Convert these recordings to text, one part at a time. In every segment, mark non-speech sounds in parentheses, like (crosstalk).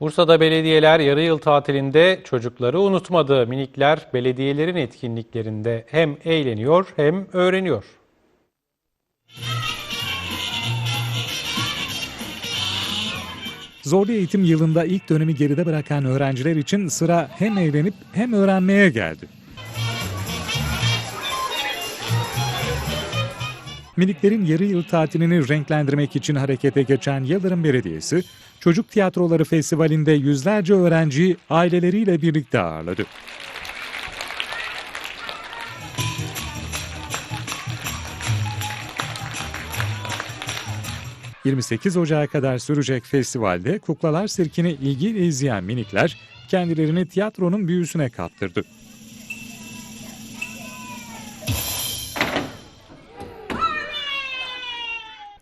Bursa'da belediyeler yarı yıl tatilinde çocukları unutmadı. Minikler belediyelerin etkinliklerinde hem eğleniyor hem öğreniyor. Zorlu eğitim yılında ilk dönemi geride bırakan öğrenciler için sıra hem eğlenip hem öğrenmeye geldi. Miniklerin yarı yıl tatilini renklendirmek için harekete geçen Yıldırım Belediyesi, Çocuk Tiyatroları Festivali'nde yüzlerce öğrenciyi aileleriyle birlikte ağırladı. ...28 Ocağı kadar sürecek festivalde Kuklalar Sirkini ilgiyle izleyen minikler... ...kendilerini tiyatronun büyüsüne kaptırdı.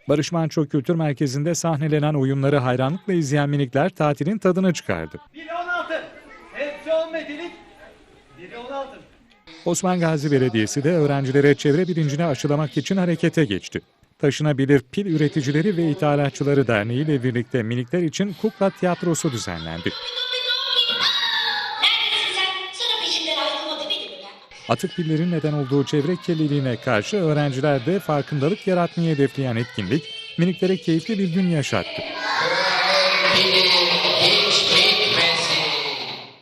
Barış Manço Kültür Merkezi'nde sahnelenen oyunları hayranlıkla izleyen minikler tatilin tadını çıkardı. Biri 16. Hepsi 10 metrelik. Biri 16. Osman Gazi Belediyesi de öğrencilere çevre bilincini aşılamak için harekete geçti. Taşınabilir Pil Üreticileri ve İthalatçıları Derneği ile birlikte minikler için kukla tiyatrosu düzenlendi. Atık pillerin neden olduğu çevre kirliliğine karşı öğrenciler de farkındalık yaratmayı hedefleyen etkinlik miniklere keyifli bir gün yaşattı. (laughs)